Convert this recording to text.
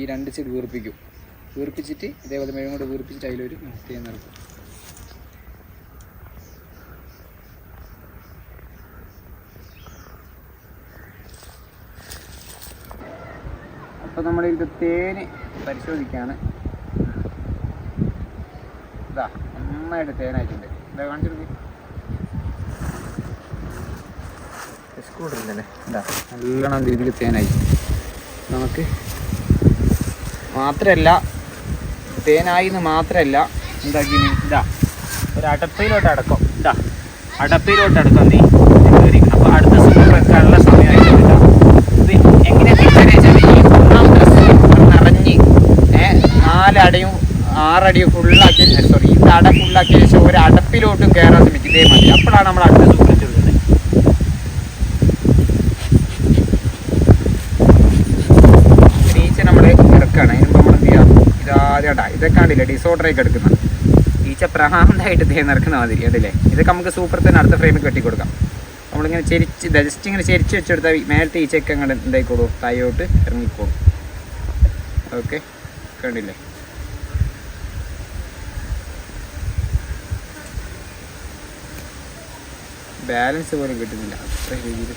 ഈ രണ്ട് സൈഡ് വീർപ്പിക്കും. വീർപ്പിച്ചിട്ട് ഇതേപോലെ മെഴുകും കൂടെ വീർപ്പിച്ചിട്ട് അതിലൊരു തേൻ നടക്കും അപ്പോൾ നമ്മൾ ഇത് തേന് പരിശോധിക്കുകയാണ് ഇതാ നന്നായിട്ട് തേനായിട്ടുണ്ട്. ഇതാ കാണിച്ചെടുക്ക് സ്കൂട്ടറില്ലല്ലേ ഇതാ നല്ലോണം രീതിയിൽ തേനായി. നമുക്ക് മാത്രമല്ല തേനായി എന്ന് മാത്രമല്ല എന്താക്കി ഇതാ. ഒരു അടപ്പയിലോട്ട് അടക്കം. ഇതാ. അടപ്പയിലോട്ട് അടക്കം. നീ അപ്പോൾ അടുത്ത സൂപ്പർ വെക്കാനുള്ള സമയമായിട്ടുണ്ട് ഇത് എങ്ങനെ ഈ ആറടിയും ഫുള്ളാക്കിയ സോറി ഇത് അട ഫുള്ളാക്കിയ ശേഷം ഒരു അടപ്പിലോട്ടും കയറാൻ ശ്രമിക്കും. ഇതേ മതി അപ്പോഴാണ് നമ്മൾ അടുത്ത സൂപ്പർ ചെറുക്കുന്നത് ഈച്ച നമ്മൾ ഇറക്കാണ് അതിനുമ്പോൾ നമ്മൾ എന്ത് ചെയ്യാം ഇതാദ്യം ഇടാം ഇതൊക്കെ കണ്ടില്ലേ? ഡിസോർഡറൊക്കെ എടുക്കുന്ന. ഈച്ച പ്രാന്തായിട്ട് തേ നിറക്കുന്ന മാതിരി കണ്ടില്ലേ? ഇതൊക്കെ നമുക്ക് സൂപ്പർ തന്നെ അടുത്ത ഫ്രെയിമിൽ കെട്ടി കൊടുക്കാം നമ്മളിങ്ങനെ ചെരിച്ച് ജസ്റ്റ് ഇങ്ങനെ ചെരിച്ച് വെച്ചെടുത്താൽ മേലത്തെ ഈച്ചയൊക്കെ അങ്ങോട്ട് എന്തായിക്കോളൂ? തായോട്ട് ഇറങ്ങിക്കോളും. ഓക്കെ കണ്ടില്ലേ? ബാലൻസ് പോലും കിട്ടുന്നില്ല. അത്ര രീതിയിൽ.